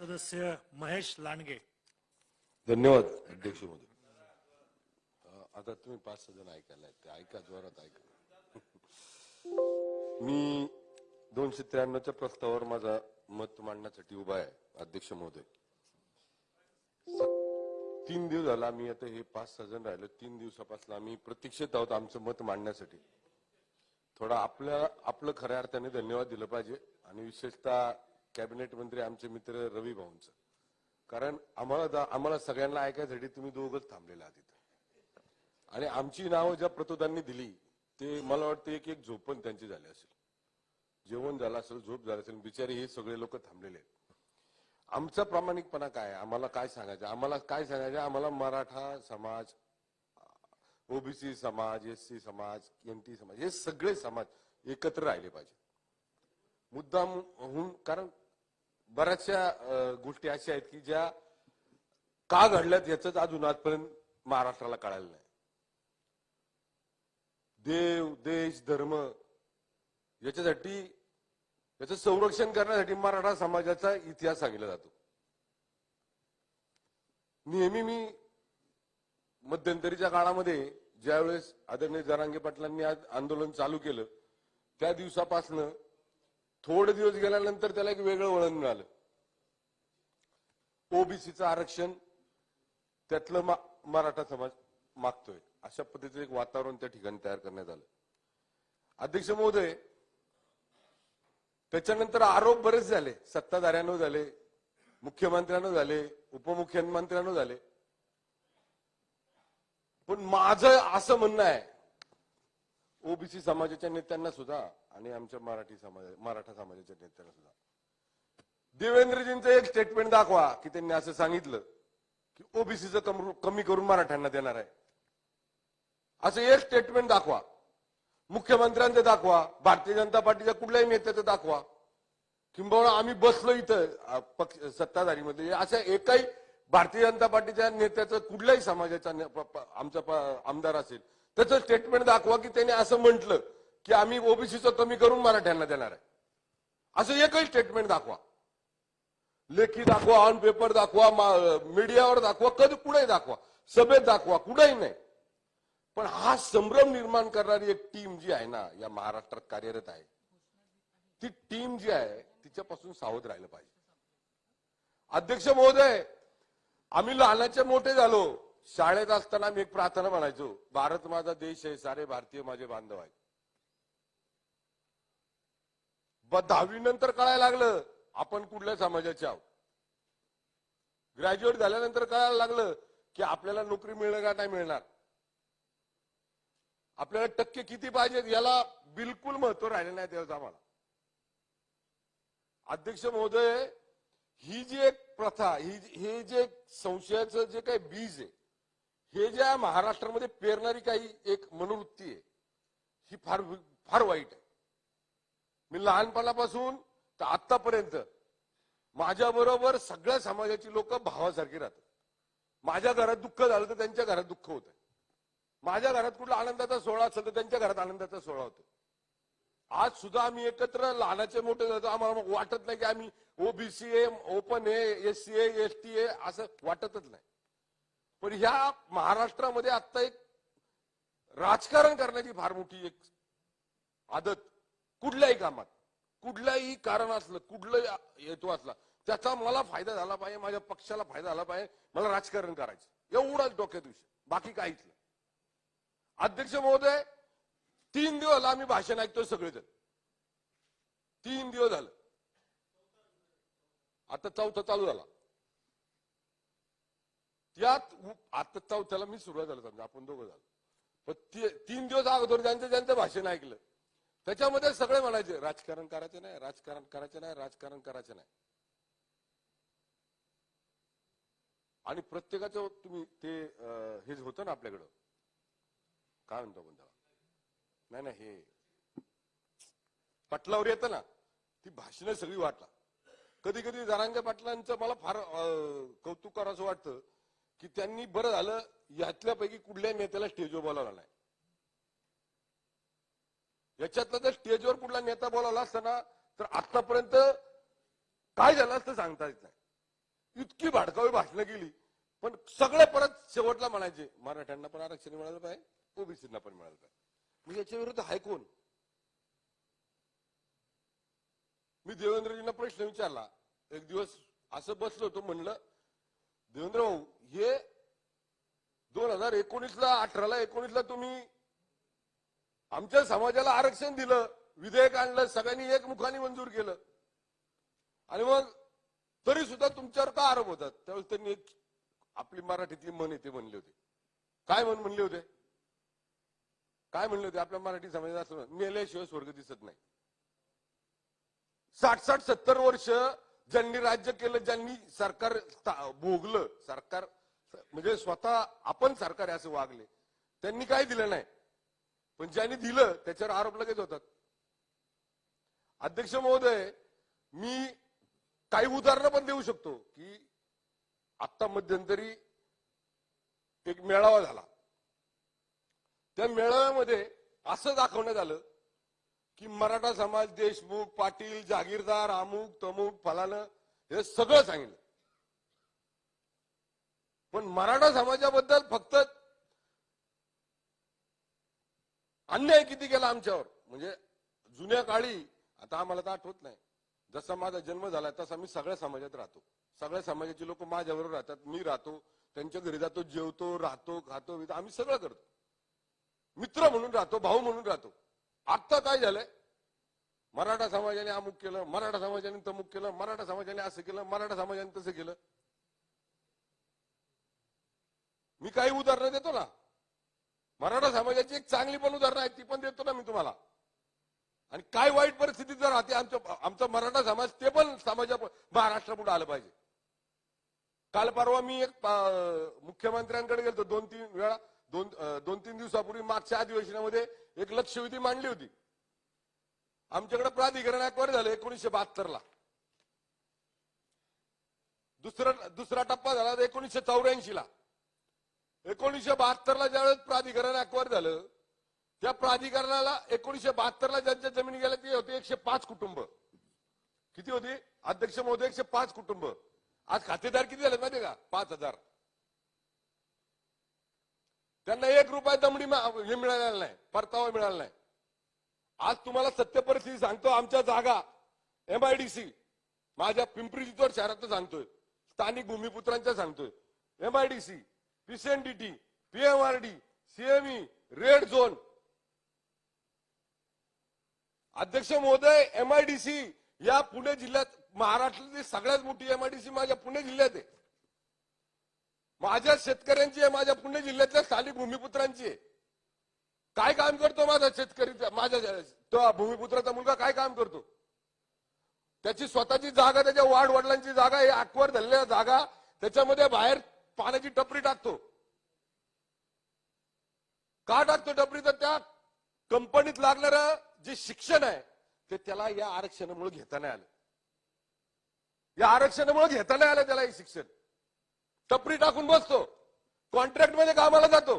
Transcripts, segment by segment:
सदस्य महेश लांडगे. धन्यवाद अध्यक्ष महोदय आता तुम्ही पाच सहा जण ऐकायला आहेत. ते ऐका जोरात ऐका. मी दोनशे त्र्याण्णवच्या प्रस्तावावर माझा मत मांडण्यासाठी उभा आहे अध्यक्ष महोदय तीन दिवस झाला आम्ही आता हे पाच सहा जण राहिलो. तीन दिवसापासून आम्ही प्रतीक्षेत आहोत आमचं मत मांडण्यासाठी. थोडा आपल्या आपलं खऱ्या अर्थाने धन्यवाद दिलं पाहिजे आणि विशेषतः कॅबिनेट मंत्री आमचे मित्र रवी भाऊंचं. कारण आम्हाला आम्हाला सगळ्यांना ऐकायसाठी तुम्ही दोघच थांबलेला आहात आणि आमची नावं ज्या प्रतोदांनी दिली ते मला वाटतं एक एक झोप पण त्यांची झाली असेल. जेवण झालं असेल झोप झालं असेल बिचारे हे सगळे लोक थांबलेले आहेत. आमचा प्रामाणिकपणा काय आम्हाला काय सांगायचं? आम्हाला काय सांगायचं? आम्हाला मराठा समाज ओबीसी समाज एस सी समाज एन टी समाज हे सगळे समाज एकत्र राहिले पाहिजे मुद्दाम होऊन कारण बऱ्याचशा गोष्टी अशा आहेत की ज्या का घडल्यात याच अजून आजपर्यंत महाराष्ट्राला कळालं नाही. देव देश धर्म याच्यासाठी याचं संरक्षण करण्यासाठी मराठा समाजाचा इतिहास सांगितला जातो. नेहमी मी मध्यंतरीच्या काळामध्ये ज्यावेळेस आदरणीय जरांगे पाटलांनी आज आंदोलन चालू केलं त्या दिवसापासनं थोडे दिवस गेल्यानंतर त्याला एक वेगळं वळण मिळालं. ओबीसीचं आरक्षण त्यातलं मा- मराठा समाज मागतोय. अशा पद्धतीचं एक वातावरण त्या ठिकाणी तयार करण्यात आलं. अध्यक्ष महोदय त्याच्यानंतर आरोप बरेच झाले. सत्ताधाऱ्यांवर झाले मुख्यमंत्र्यांवर झाले उपमुख्यमंत्र्यांवर झाले. पण माझं असं म्हणणं आहे ओबीसी समाजाच्या नेत्यांना सुद्धा आणि आमच्या मराठी समाज मराठा समाजाच्या नेत्याला सुद्धा. देवेंद्रजींचं एक स्टेटमेंट दाखवा की त्यांनी असं सांगितलं की ओबीसीचं कमी करून मराठ्यांना देणार आहे. असं एक स्टेटमेंट दाखवा. मुख्यमंत्र्यांचं दाखवा भारतीय जनता पार्टीच्या कुठल्याही नेत्याचं दाखवा. किंबहुना आम्ही बसलो इथं पक्ष सत्ताधारीमध्ये. अशा एकाही भारतीय जनता पार्टीच्या नेत्याचं कुठल्याही समाजाचा आमचा आमदार असेल त्याचं स्टेटमेंट दाखवा की त्याने असं म्हटलं. की आम्ही ओबीसीचं कमी करून मराठ्यांना देणार आहे. असं एकही स्टेटमेंट दाखवा. लेखी दाखवा ऑन पेपर दाखवा मीडियावर दाखवा कधी कुठेही दाखवा. सभेत दाखवा कुठेही नाही. पण हा संभ्रम निर्माण करणारी एक टीम जी आहे ना या महाराष्ट्रात कार्यरत आहे ती टीम जी आहे तिच्यापासून सावध राहिलं पाहिजे. अध्यक्ष महोदय आम्ही लहानाचे मोठे झालो. शाळेत असताना आम्ही एक प्रार्थना म्हणायचो भारत माझा देश आहे सारे भारतीय माझे बांधव आहेत. दहावी नंतर कळायला लागलं आपण कुठल्या समाजाचे आहोत? ग्रॅज्युएट झाल्यानंतर कळायला लागलं की आपल्याला नोकरी मिळणार का नाही मिळणार? आपल्याला टक्के किती पाहिजेत याला बिलकुल महत्त्व राहिले नाही त्यावेळेस आम्हाला. अध्यक्ष महोदय ही जी एक प्रथा ही हे जे संशयाचं जे काही बीज आहे हे ज्या महाराष्ट्रामध्ये पेरणारी काही एक मनोवृत्ती आहे ही फार फार वाईट आहे. मी लहानपणापासून तर आतापर्यंत माझ्या बरोबर सगळ्या समाजाची लोक भावासारखी राहतात. माझ्या घरात दुःख झालं तर त्यांच्या घरात दुःख होतं माझ्या घरात कुठला आनंदाचा सोहळा असेल तर त्यांच्या घरात आनंदाचा सोहळा होतो आज सुद्धा आम्ही एकत्र लहानाचे मोठे जातो आम्हाला वाटत नाही की आम्ही ओबीसी आहे ओपन आहे एस सी आहे एस टी आहे असं वाटतच नाही. पण ह्या महाराष्ट्रामध्ये आता एक राजकारण करण्याची फार मोठी एक आदत कुठल्याही कामात कुठलंही कारण असलं कुठलाही हेतू असला त्याचा मला फायदा झाला पाहिजे माझ्या पक्षाला फायदा झाला पाहिजे मला राजकारण करायचं. एवढाच डोक्यात विषय. बाकी काहीच नाही. अध्यक्ष महोदय तीन दिवस आम्ही भाषण ऐकतोय सगळेजण. तीन दिवस झालं. आता चौथा चालू झाला. त्यात आता चौथ्याला मी सुरुवात झालं समजा आपण दोघं झालो. पण तीन दिवस अगोदर ज्यांचं ज्यांचं भाषण ऐकलं त्याच्यामध्ये सगळे म्हणायचे राजकारण करायचं नाही राजकारण करायचं नाही राजकारण करायचं नाही. आणि प्रत्येकाचं तुम्ही ते हेच हे होतं ना आपल्याकडं. काय म्हणतो आपण नाही नाही हे. पटलावर येतं ना ती भाषणं सगळी वाटला. कधी कधी जरांगे पाटलांचं मला फार कौतुक करावं वाटतं की त्यांनी बरं झालं यातल्यापैकी कुठल्या नेत्याला स्टेजवर बोलावला नाही. याच्यातलं जर स्टेजवर कुठला नेता बोलावला असता ना तर आतापर्यंत काय झालं असतं सांगता येत नाही. इतकी भाडकावी भाषणं केली. पण सगळे परत शेवटला म्हणायचे मराठ्यांना पण आरक्षण मिळालं पाहिजे ओबीसींना पण मिळालं पाहिजे. मग याच्या विरुद्ध हाय कोण मी देवेंद्रजींना प्रश्न विचारला. एक दिवस असं बसलो होतो म्हणलं देवेंद्र भाऊ हे दोन हजार एकोणीसला अठराला एकोणीसला तुम्ही आमच्या समाजाला आरक्षण दिलं विधेयक आणलं सगळ्यांनी एकमुखाने मंजूर केलं. आणि मग तरी सुद्धा तुमच्यावर का आरोप होतात? त्यावेळेस त्यांनी एक आपली मराठीतली मन येते म्हणले होते. काय म्हण म्हणले होते? काय म्हणले होते? आपल्या मराठी समाजात असं मेल्याशिवाय स्वर्ग दिसत नाही. साठ साठ सत्तर वर्ष ज्यांनी राज्य केलं ज्यांनी सरकार स्था- भोगलं सरकार म्हणजे स्वतः आपण सरकार असं वागले त्यांनी काय दिलं नाही? पण ज्यांनी दिलं त्याच्यावर आरोप लगेच होतात. अध्यक्ष महोदय मी काही उदाहरणं पण देऊ शकतो की आत्ता मध्यंतरी एक मेळावा झाला. त्या मेळाव्यामध्ये असं दाखवण्यात आलं की मराठा समाज देशमुख पाटील जागीरदार अमुक तमुक फलानं हे सगळं सांगितलं. पण मराठा समाजाबद्दल फक्त अन्याय किती केला आमच्यावर? म्हणजे जुन्या काळी आता आम्हाला तर आठवत नाही. जसा माझा जन्म झाला तसा मी सगळ्या समाजात राहतो. सगळ्या समाजाचे लोक माझ्याबरोबर राहतात. मी राहतो त्यांच्या घरी जातो जेवतो राहतो खातो आम्ही सगळं करतो. मित्र म्हणून राहतो भाऊ म्हणून राहतो. आत्ता काय झालंय? मराठा समाजाने अमुक केलं मराठा समाजाने तमुक केलं मराठा समाजाने असं केलं मराठा समाजाने तसं केलं. मी काही उदाहरणं देतो ना? मराठा समाजाची एक चांगली पण उदाहरणं आहेत ती पण देतो ना मी तुम्हाला. आणि काय वाईट परिस्थितीत जर राहते आमचं आमचा मराठा समाज ते पण समाजा महाराष्ट्रापुढे आलं पाहिजे. काल परवा मी एक मुख्यमंत्र्यांकडे गेलो दोन तीन वेळा दोन दोन तीन दिवसापूर्वी मागच्या अधिवेशनामध्ये एक लक्षवेधी मांडली होती. आमच्याकडे प्राधिकरण ऍक्वायर झालं एकोणीसशे बहात्तरला. दुसरा दुसरा टप्पा झाला एकोणीसशे चौऱ्याऐंशी ला एकोणीसशे बहात्तरला ज्यावेळेस प्राधिकरण ऍक्वायर झालं त्या प्राधिकरणाला एकोणीसशे बहात्तरला ज्यांच्या जमिनी गेल्या ते होते एकशे पाच कुटुंब. किती होती? अध्यक्ष महोदय एकशे पाच कुटुंब. आज खातेदार किती झाले माहिती का? पाच हजार. त्यांना एक रुपया दमडी हे मिळालेला नाही परतावा मिळाला नाही. आज तुम्हाला सत्य परिस्थिती सांगतो आमच्या जागा एमआयडीसी माझ्या पिंपरी चिंचवड शहरात सांगतोय. स्थानिक भूमिपुत्रांच्या सांगतोय. MIDC PCNDT PMRD CME red zone अध्यक्ष महोदय एमआयडीसी या पुणे जिल्ह्यात महाराष्ट्रातली सगळ्यात मोठी एमआयडीसी माझ्या पुणे जिल्ह्यात आहे. माझ्या शेतकऱ्यांची आहे माझ्या पुणे जिल्ह्यातल्या स्थानिक भूमिपुत्रांची आहे. काय काम करतो माझा शेतकरी माझ्या तो भूमिपुत्राचा मुलगा काय काम करतो? त्याची स्वतःची जागा त्याच्या वाढ वडिलांची जागा हे आकवर धरलेल्या जागा त्याच्यामध्ये बाहेर पाण्याची टपरी टाकतो. का टाकतो टपरी तर त्या कंपनीत लागणारं जे शिक्षण आहे ते त्याला या आरक्षणामुळे घेता नाही आलं. या आरक्षणामुळे घेता नाही आलं त्याला हे शिक्षण. टपरी टाकून बसतो. कॉन्ट्रॅक्टमध्ये कामाला जातो.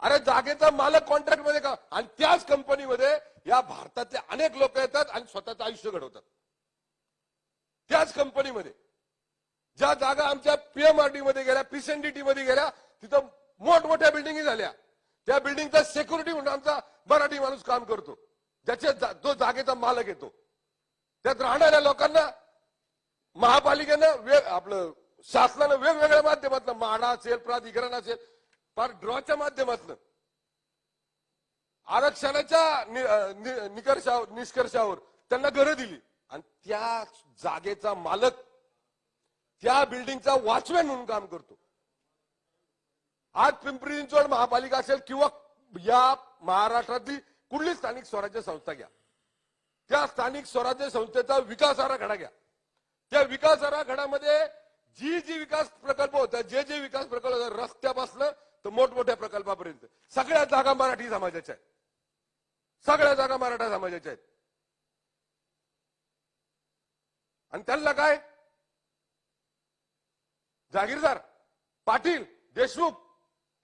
अरे जागेचा मालक कॉन्ट्रॅक्टमध्ये का? आणि त्याच कंपनीमध्ये या भारतातले अनेक लोक येतात आणि स्वतःचं आयुष्य घडवतात. त्याच कंपनीमध्ये. ज्या जागा आमच्या पीएमआरडी मध्ये गेल्या पीसीएनडीटी मध्ये गेल्या तिथं मोठमोठ्या बिल्डिंगी झाल्या. त्या बिल्डिंगचा सेक्युरिटी म्हणून आमचा मराठी माणूस काम करतो. ज्याच्या जा- जो जागेचा मालक येतो. त्यात राहणाऱ्या लोकांना महापालिकेनं वेग आपलं शासनानं वेगवेगळ्या माध्यमातून म्हाडा असेल प्राधिकरण असेल फार ड्रॉच्या माध्यमातून आरक्षणाच्या नि- नि- निकर्षावर निष्कर्षावर त्यांना घरं दिली. आणि त्या जागेचा मालक त्या बिल्डिंगचा वॉचमॅन म्हणून काम करतो. आज पिंपरी चिंचवड महापालिका असेल किंवा या महाराष्ट्रातली कुठली स्थानिक स्वराज्य संस्था घ्या. त्या स्थानिक स्वराज्य संस्थेचा विकास आराखडा घ्या. त्या विकास आराखड्यामध्ये जी जी विकास प्रकल्प होता जे जे विकास प्रकल्प होता रस्त्यापासून तर मोठमोठ्या प्रकल्पापर्यंत. सगळ्या जागा मराठी समाजाच्या आहेत. सगळ्या जागा मराठा समाजाच्या आहेत. आणि त्यांना काय? जागीरदार पाटील देशमुख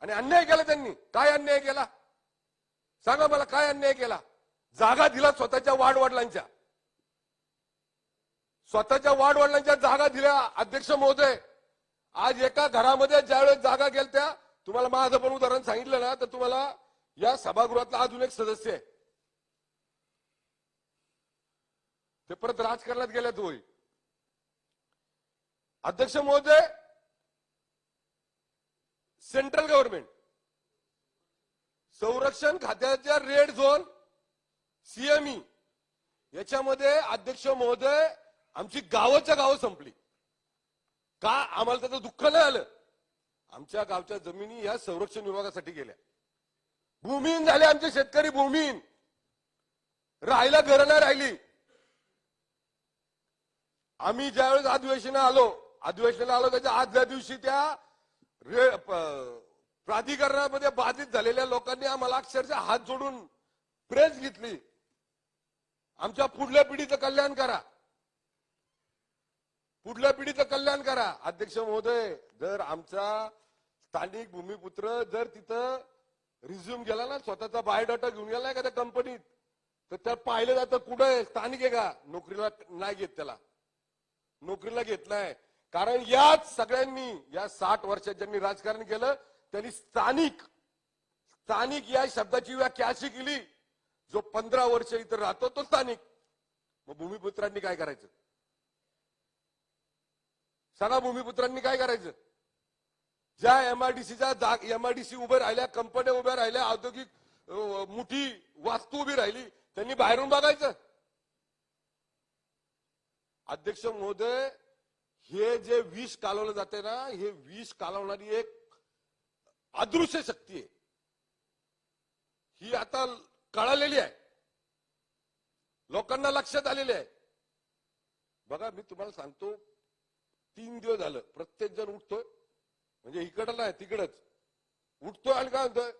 आणि अन्याय केला त्यांनी. काय अन्याय केला? सांगा मला काय अन्याय केला? जागा दिला स्वतःच्या वाडवडिलांच्या. स्वतःच्या वाडवडिलांच्या जागा दिल्या अध्यक्ष महोदय. आज एका घरामध्ये ज्यावेळेस जागा गेलत्या तुम्हाला माझं पण उदाहरण सांगितलं ना तर तुम्हाला या सभागृहातला अजून एक सदस्य आहे. ते परत राजकारणात गेल्यात होय. अध्यक्ष महोदय सेंट्रल गव्हर्नमेंट. संरक्षण खात्याच्या रेड झोन सीएमई याच्यामध्ये अध्यक्ष महोदय आमची गावाच्या गावं संपली. का आम्हाला त्याचं दुःख नाही आलं? आमच्या गावच्या जमिनी या संरक्षण विभागासाठी गेल्या. भूमिहीन झाले आमचे शेतकरी भूमिहीन. राहायला घरं नाही राहिली. आम्ही ज्यावेळेस अधिवेशना आलो अधिवेशनाला आलो त्याच्या आदल्या दिवशी त्या प्राधिकरणामध्ये बाधित झालेल्या लोकांनी आम्हाला अक्षरशः हात जोडून प्रेस घेतली. आमच्या पुढल्या पिढीचं कल्याण करा. पुढल्या पिढीचं कल्याण करा. अध्यक्ष महोदय जर आमचा स्थानिक भूमिपुत्र जर तिथं रिझ्युम गेला ना स्वतःचा बायोडाटा घेऊन गेला नाही का त्या कंपनीत तर त्या पाहिलं जातं कुठं आहे स्थानिक आहे का? नोकरीला नाही घेत त्याला. नोकरीला घेतलाय कारण याच सगळ्यांनी या साठ वर्षात ज्यांनी राजकारण केलं त्यांनी स्थानिक स्थानिक या शब्दाची व्याख्या अशी केली. जो पंधरा वर्ष इथं राहतो तो स्थानिक. मग भूमिपुत्रांनी काय करायचं? सगळ्या भूमिपुत्रांनी काय करायचं? ज्या एमआयडीसीच्या जाग एमआयडीसी उभ्या राहिल्या कंपन्या उभ्या राहिल्या औद्योगिक मोठी वास्तू उभी राहिली त्यांनी बाहेरून बघायचं. अध्यक्ष महोदय हे जे विष कालवलं जाते ना हे विष कालवणारी एक अदृश्य शक्ती आहे. ही आता कळालेली आहे. लोकांना लक्षात आलेली आहे. बघा मी तुम्हाला सांगतो तीन दिवस झालं प्रत्येक जण उठतोय. म्हणजे इकडं नाही तिकडच. उठतोय आणि काय म्हणतोय?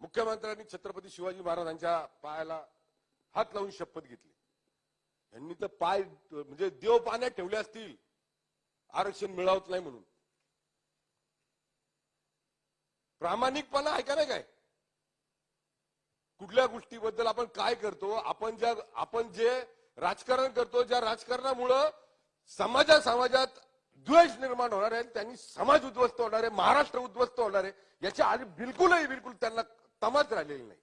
मुख्यमंत्र्यांनी छत्रपती शिवाजी महाराजांच्या पायाला हात लावून शपथ घेतली. यांनी तर पाय म्हणजे देव पाण्यात ठेवले असतील. आरक्षण मिळवत नाही म्हणून. प्रामाणिकपणा आहे का नाही काय? कुठल्या गोष्टीबद्दल आपण काय करतो? आपण ज्या आपण जे राजकारण करतो ज्या राजकारणामुळं समाजा समाजात द्वेष निर्माण होणार आहे त्यांनी समाज उद्ध्वस्त होणार आहे महाराष्ट्र उद्ध्वस्त होणार आहे याच्या आधी बिलकुलही बिलकुल त्यांना तमाच राहिलेली नाही.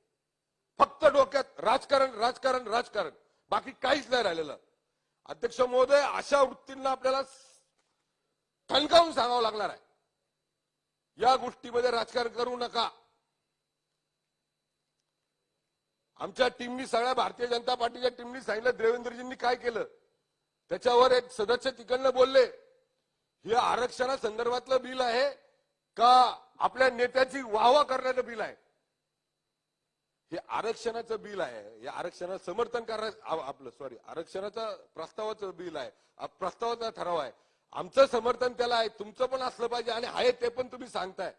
फक्त डोक्यात राजकारण राजकारण राजकारण. बाकी काहीच नाही राहिलेलं. अध्यक्ष महोदय अशा वृत्तींना आपल्याला ठणकावून सांगावं लागणार आहे. या गोष्टीमध्ये राजकारण करू नका. आमच्या टीमनी सगळ्या भारतीय जनता पार्टीच्या टीमनी सांगितलं देवेंद्रजींनी काय केलं? त्याच्यावर एक सदस्य तिकडनं बोलले हे आरक्षणा संदर्भातलं बिल आहे का आपल्या नेत्याची वाहवा करण्याचं बिल आहे? हे आरक्षणाचं बिल आहे. हे आरक्षणाचं समर्थन करा आपलं सॉरी आरक्षणाचं प्रस्तावाचं बिल आहे. प्रस्तावाचा ठराव आहे. आमचं समर्थन त्याला आहे तुमचं पण असलं पाहिजे आणि आहे ते पण तुम्ही सांगताय.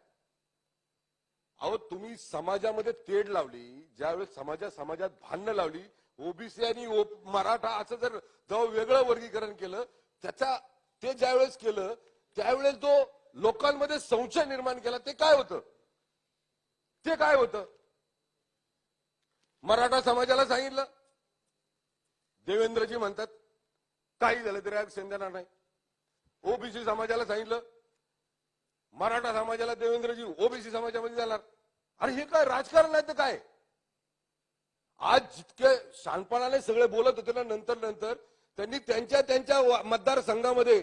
अहो तुम्ही समाजामध्ये तेढ लावली ज्यावेळेस समाजा समाजात भांडणं लावली ओबीसी आणि ओ- मराठा असं जर जेव्हा वेगळं वर्गीकरण केलं त्याचा ते ज्यावेळेस केलं त्यावेळेस जो लोकांमध्ये संशय निर्माण केला ते काय होतं? ते काय होतं? मराठा समाजाला सांगितलं. देवेंद्रजी म्हणतात काही झालं तरी आरक्षण देणार नाही. ओबीसी समाजाला सांगितलं. मराठा समाजाला देवेंद्रजी ओबीसी समाजामध्ये जाणार. अरे हे काय राजकारण नाही तर काय? आज जितके शानपणाने सगळे बोलत होते ना नंतर नंतर त्यांनी त्यांच्या त्यांच्या मतदारसंघामध्ये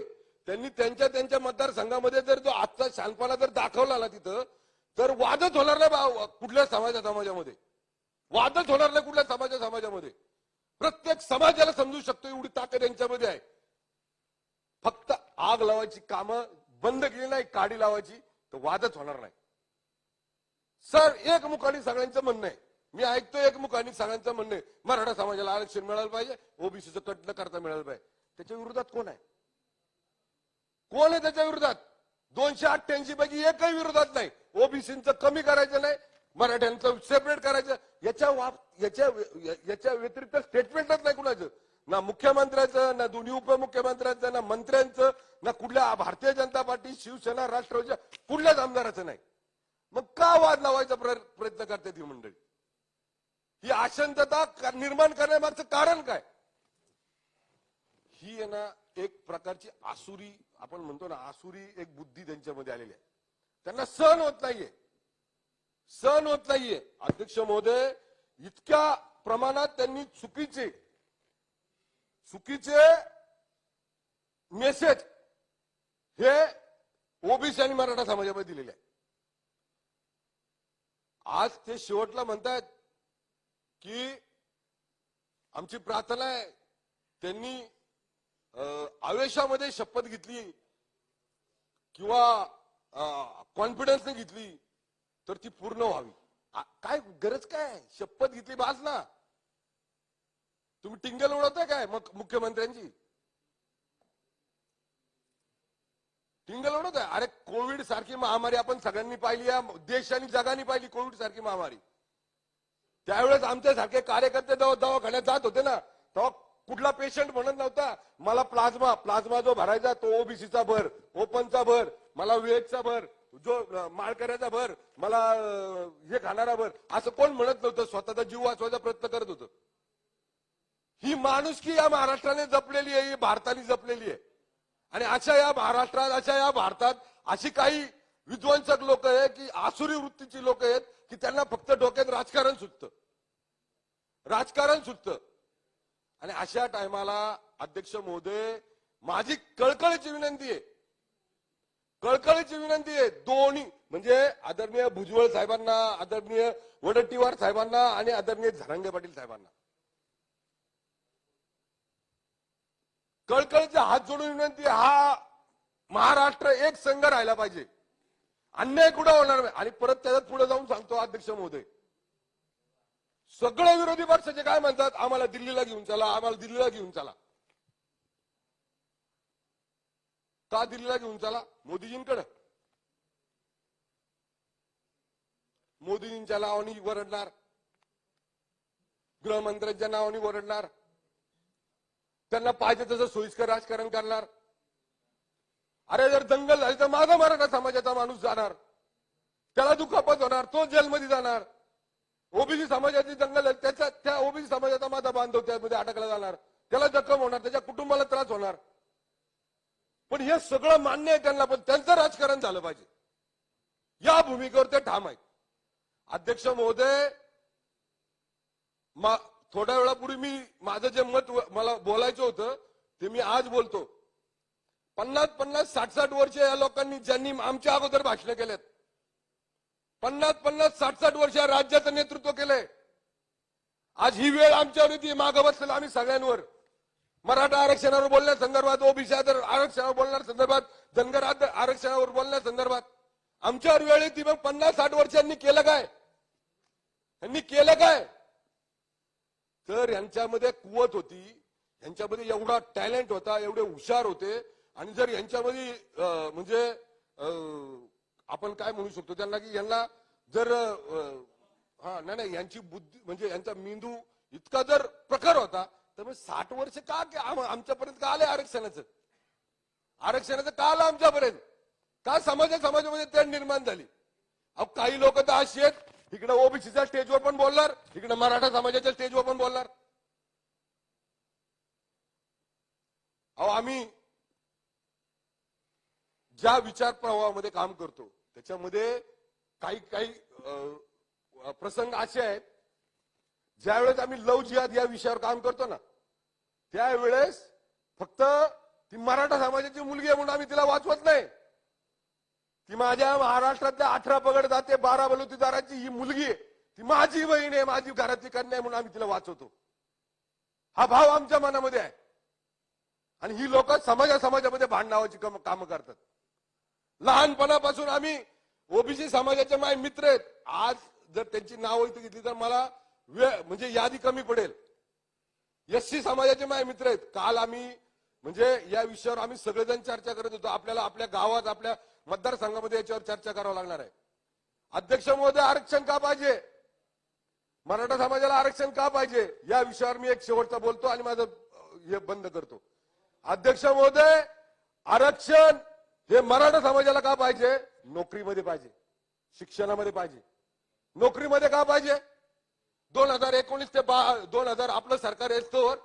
त्यांनी त्यांच्या त्यांच्या मतदारसंघामध्ये जर जो आजचा शानपणा जर दाखवला ना तिथं तर वादच होणार नाही बा- कुठल्या समाजा समाजामध्ये. वादच होणार नाही कुठल्या समाजा समाजामध्ये. प्रत्येक समाजाला समजू शकतो एवढी ताकद यांच्यामध्ये आहे फक्त आग लावायची कामं बंद केली नाही काडी लावायची तर वादच होणार नाही. सर एक मुखाने सगळ्यांचं म्हणणं आहे. मी ऐकतो एक मुखाने सगळ्यांचं म्हणणं आहे. मराठा समाजाला आरक्षण मिळालं पाहिजे ओबीसीचं कट न करता मिळालं पाहिजे. त्याच्या विरोधात कोण आहे? कोण आहे त्याच्या विरोधात? दोनशे अठ्ठ्याऐंशी पैकी एकही विरोधात नाही. ओबीसीचं कमी करायचं नाही मराठ्यांचं सेपरेट करायचं. याच्या याच्या याच्या व्यतिरिक्त स्टेटमेंटच नाही कुणाचं. ना मुख्यमंत्र्याचं ना दोन्ही उपमुख्यमंत्र्यांचं ना मंत्र्यांचं ना कुठल्या भारतीय जनता पार्टी शिवसेना राष्ट्रवादीच्या कुठल्याच आमदाराचं नाही. मग का वाद लावायचा प्रयत्न करते ही मंडळी? ही अशांतता निर्माण करण्यामागचं कारण काय? ही आहे ना एक प्रकारची आसुरी आपण म्हणतो ना आसुरी एक बुद्धी त्यांच्यामध्ये आलेली आहे. त्यांना सहन होत नाहीये. सहन होत नाहीये. अध्यक्ष महोदय इतक्या प्रमाणात त्यांनी चुकीचे चुकीचे मेसेज हे ओबीसी आणि मराठा समाजामध्ये दिलेले आहे आज ते शेवटला म्हणतायत की आमची प्रार्थना आहे त्यांनी आवेशामध्ये शपथ घेतली किंवा कॉन्फिडन्सने घेतली तर ती पूर्ण व्हावी. काय गरज काय शपथ घेतली बाज ना. तुम्ही टिंगल उडवता काय? मग मुख्यमंत्र्यांची. टिंगल उडवत अरे कोविड सारखी महामारी आपण सगळ्यांनी पाहिली देश आणि जगाने पाहिली कोविड सारखी महामारी. त्यावेळेस आमच्यासारखे कार्यकर्ते जेव्हा दवाखान्यात जात होते ना तेव्हा कुठला पेशंट म्हणत नव्हता मला प्लाझ्मा प्लाझ्मा जो भरायचा तो ओबीसीचा भर ओपनचा भर मला वेजचा भर जो माळकऱ्याचा भर मला हे खाणारा भर असं कोण म्हणत नव्हतं. स्वतःचा जीव वाचवायचा प्रयत्न करत होतं. ही माणुसकी या महाराष्ट्राने जपलेली आहे ही भारताने जपलेली आहे. आणि अशा या महाराष्ट्रात अशा या भारतात अशी काही विध्वंसक लोक आहेत की आसुरी वृत्तीची लोक आहेत की त्यांना फक्त डोक्यात राजकारण सुटतं. राजकारण सुटतं. आणि अशा टायमाला अध्यक्ष महोदय माझी कळकळीची विनंती आहे. कळकळीची विनंती आहे. दोन्ही म्हणजे आदरणीय भुजबळ साहेबांना आदरणीय वडट्टीवार साहेबांना आणि आदरणीय झरांगे पाटील साहेबांना. कळकळचे हात जोडून विनंती हा महाराष्ट्र एक संघ राहिला पाहिजे. अन्याय कुठं होणार नाही. आणि परत त्याच्यात पुढे जाऊन सांगतो अध्यक्ष महोदय. सगळे विरोधी पक्षाचे काय म्हणतात आम्हाला दिल्लीला घेऊन चला आम्हाला दिल्लीला घेऊन चला. का दिल्लीला घेऊन चला? मोदीजींकडे. मोदीजींच्या नावाने वरडणार. गृहमंत्र्यांच्या नावाने वरडणार. त्यांना पाहिजे तसं सोयीस्कर राजकारण करणार. अरे जर दंगल झाली तर माझा मराठा समाजाचा माणूस जाणार. त्याला दुखापत होणार तो जेलमध्ये जाणार. ओबीसी समाजाची दंगल झाली त्याचा त्या ओबीसी समाजाचा माझा बांधव त्यामध्ये अटकला जाणार. त्याला जखम होणार त्याच्या कुटुंबाला त्रास होणार. पण हे सगळं मान्य आहे त्यांना पण त्यांचं राजकारण झालं पाहिजे. या भूमिकेवर ते ठाम आहेत. अध्यक्ष महोदय मा- थोड्या वेळापूर्वी मी माझं जे मत मला बोलायचं होतं ते मी आज बोलतो. पन्नास पन्नास साठ साठ वर्ष या लोकांनी ज्यांनी आमच्या अगोदर भाषण केलेत. पन्नास पन्नास साठ साठ वर्ष या राज्याचं नेतृत्व केलंय. आज ही वेळ आमच्यावर येते मागं बसलेलं आम्ही सगळ्यांवर. मराठा आरक्षणावर बोलण्या संदर्भात ओबीसी आरक्षणावर बोलण्या संदर्भात धनगर आरक्षणावर बोलण्या संदर्भात. आमच्यावर वेळ येते मग पन्नास साठ वर्षांनी केलं काय? यांनी केलं काय? तर यांच्यामध्ये कुवत होती. यांच्यामध्ये एवढा टॅलेंट होता एवढे हुशार होते. आणि जर यांच्यामध्ये म्हणजे अं, आपण काय म्हणू शकतो त्यांना की यांना जर हा नाही नाही यांची बुद्धी म्हणजे यांचा मेंदू इतका जर प्रखर होता तर मग साठ वर्ष का आमच्यापर्यंत का आले आरक्षणाचं? आरक्षणाचं का आलं आमच्यापर्यंत? का समाजा समाजामध्ये ते निर्माण झाली? अहो काही लोक तर अशी आहेत इकडे ओबीसीच्या स्टेजवर पण बोलणार इकडे मराठा समाजाच्या स्टेजवर पण बोलणार. अहो आम्ही ज्या विचार प्रवाहामध्ये काम करतो त्याच्यामध्ये काही काही प्रसंग असे आहेत ज्यावेळेस आम्ही लव जिहाद या विषयावर काम करतो ना त्यावेळेस फक्त ती मराठा समाजाची मुलगी आहे म्हणून आम्ही तिला वाचवत नाही. ती माझ्या महाराष्ट्रातल्या अठरा पगड जाते बारा बलुतीदाराची ही मुलगी आहे. ती माझी बहीण आहे माझी घरातली कन्या आहे म्हणून आम्ही तिला वाचवतो. हा भाव आमच्या मनामध्ये आहे. आणि ही लोक समाजा समाजामध्ये भांडणावाची कामं करतात. लहानपणापासून आम्ही ओबीसी समाजाचे माझे मित्र आहेत. आज जर त्यांची नावं इथे घेतली तर मला वेळ म्हणजे यादी कमी पडेल. एससी समाजाचे माझे मित्र आहेत. काल आम्ही म्हणजे या विषयावर आम्ही सगळेजण चर्चा करत होतो. आपल्याला आपल्या गावात आपल्या मतदारसंघामध्ये याच्यावर चर्चा करावं लागणार आहे. अध्यक्ष महोदय आरक्षण का पाहिजे? मराठा समाजाला आरक्षण का पाहिजे? या विषयावर मी एक शेवटचा बोलतो आणि माझं हे बंद करतो. अध्यक्ष महोदय आरक्षण हे मराठा समाजाला का पाहिजे? नोकरीमध्ये पाहिजे. शिक्षणामध्ये पाहिजे. नोकरीमध्ये का पाहिजे? दोन हजार एकोणीस ते दोन हजार आपलं सरकार येतोवर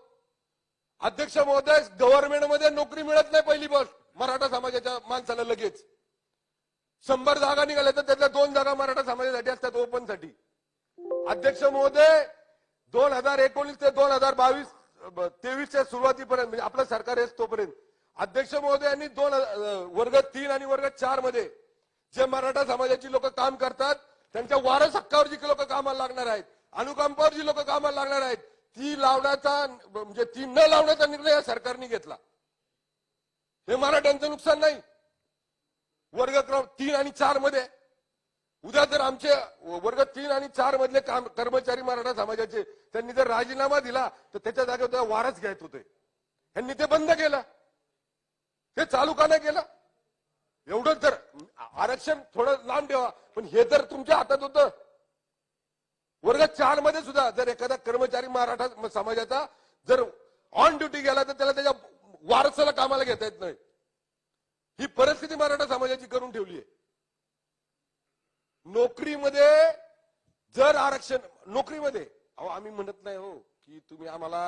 अध्यक्ष महोदय गव्हर्नमेंटमध्ये नोकरी मिळत नाही पहिली बस. मराठा समाजाच्या माणसाला लगेच. शंभर जागा निघाल्या तर त्यातल्या दोन जागा मराठा समाजासाठी असतात ओपनसाठी अध्यक्ष महोदय दोन हजार एकोणीस ते दोन हजार बावीस तेवीसच्या सुरुवातीपर्यंत म्हणजे आपलं सरकार आहे तोपर्यंत. अध्यक्ष महोदयांनी दोन वर्ग तीन आणि वर्ग चारमध्ये जे मराठा समाजाची लोक काम करतात त्यांच्या वारस हक्कावर जी लोक कामाला लागणार आहेत अनुकंपावर जी लोक कामाला लागणार आहेत ती लावण्याचा म्हणजे ती न लावण्याचा निर्णय या सरकारने घेतला. हे मराठ्यांचं नुकसान नाही. वर्गक्रम तीन आणि चारमध्ये. उद्या जर आमचे वर्ग तीन आणि चार मधले काम कर्मचारी मराठा समाजाचे त्यांनी जर राजीनामा दिला तर त्याच्या जागेवर त्याला वारच घेत होते. यांनी ते बंद केलं. ते चालू का नाही केलं? एवढं तर आरक्षण थोडं लांब ठेवा पण हे तर तुमच्या हातात होतं. वर्ग चारमध्ये सुद्धा जर एखादा कर्मचारी मराठा समाजाचा जर ऑन ड्युटी गेला तर त्याला त्याच्या वारसाला कामाला घेता येत नाही. ही परिस्थिती मराठा समाजाची करून ठेवली आहे नोकरीमध्ये जर आरक्षण नोकरीमध्ये अहो आम्ही म्हणत नाही हो की तुम्ही आम्हाला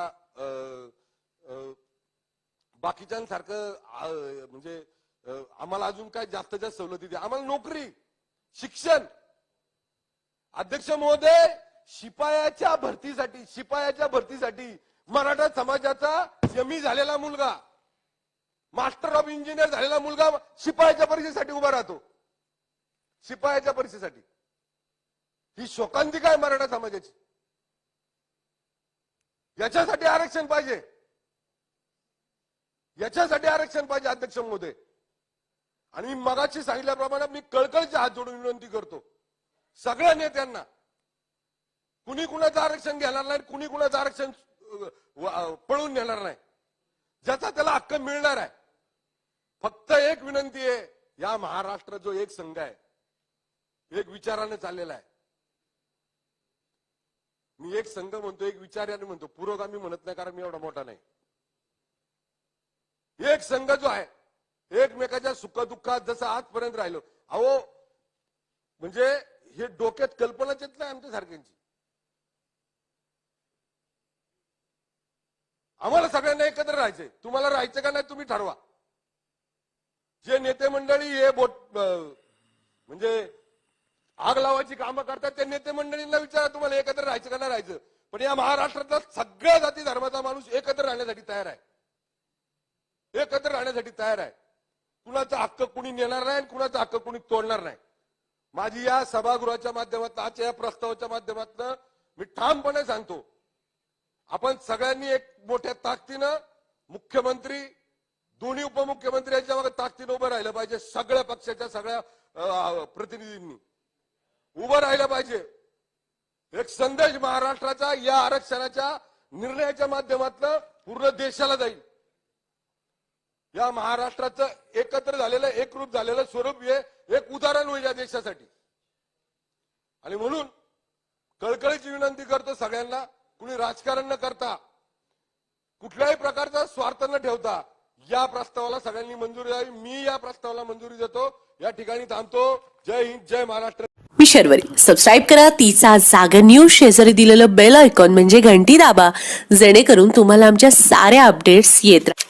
बाकीच्यांसारखं अं, म्हणजे आम्हाला अजून काय जास्त जास्त सवलती द्या. आम्हाला नोकरी शिक्षण. अध्यक्ष महोदय शिपायाच्या भरतीसाठी शिपायाच्या भरतीसाठी मराठा समाजाचा जमी झालेला मुलगा. मास्टर ऑफ इंजिनियर झालेला मुलगा शिपायाच्या परीक्षेसाठी उभा राहतो. शिपायाच्या परीक्षेसाठी. ही शोकांती काय मराठा समाजाची? याच्यासाठी आरक्षण पाहिजे. याच्यासाठी आरक्षण पाहिजे अध्यक्ष महोदय. आणि मगाशी सांगितल्याप्रमाणे मी कळकळचे हात जोडून विनंती करतो. सगळ्या नेत्यांना. कुणी कुणाचं आरक्षण घेणार नाही कुणी कुणाचं आरक्षण पळून नेणार नाही. ज्याचा त्याला हक्क मिळणार आहे. फक्त एक विनंती आहे या महाराष्ट्र जो एक संघ आहे एक विचाराने चाललेला आहे. मी एक संघ म्हणतो एक विचाराने म्हणतो पुरोगामी म्हणत नाही कारण मी एवढा मोठा नाही. एक संघ जो आहे एकमेकाच्या सुखदुःखात जसं आजपर्यंत राहिलो अहो म्हणजे हे डोक्यात कल्पनाच येत नाही आमच्या सारख्यांची आम्हाला सगळ्यांना एकत्र राहायचंय. तुम्हाला राहायचं का नाही तुम्ही ठरवा. जे नेते मंडळी हे बोट अं, म्हणजे आग लावायची कामं करतात त्या नेते मंडळींना विचारा तुम्हाला एकत्र राहायचं का नाही राहायचं. पण या महाराष्ट्रातला सगळ्या जाती धर्माचा माणूस एकत्र राहण्यासाठी तयार आहे. एकत्र राहण्यासाठी तयार आहे. कुणाचा हक्क कुणी नेणार नाही आणि कुणाचा हक्क कुणी तोडणार नाही. माझी या सभागृहाच्या माध्यमातून आजच्या या प्रस्तावाच्या माध्यमातून मी ठामपणे सांगतो आपण सगळ्यांनी एक मोठ्या ताकदीनं मुख्यमंत्री दोन्ही उपमुख्यमंत्री यांच्या मागे ताकदीनं उभं राहिलं पाहिजे सगळ्या पक्षाच्या सगळ्या प्रतिनिधींनी. उभं राहिलं पाहिजे. एक संदेश महाराष्ट्राचा या आरक्षणाच्या निर्णयाच्या माध्यमातून पूर्ण देशाला जाईल. या महाराष्ट्राचं एकत्र झालेलं एकरूप झालेलं स्वरूप हे एक उदाहरण होईल या देशासाठी. आणि म्हणून कळकळीची विनंती करतो सगळ्यांना कुणी राजकारण न करता कुठल्याही प्रकारचा स्वार्थ न ठेवता या प्रस्तावाला सगळ्यांनी मंजुरी द्यावी. मी या प्रस्तावाला मंजुरी देतो. या ठिकाणी थांबतो. जय हिंद जय महाराष्ट्र. मी शर्वरी. सबस्क्राईब करा. तिचा जागर न्यूज शेजारी दिलेलं बेल आयकॉन म्हणजे घंटी दाबा. जेणेकरून तुम्हाला आमच्या साऱ्या अपडेट्स येत राहतात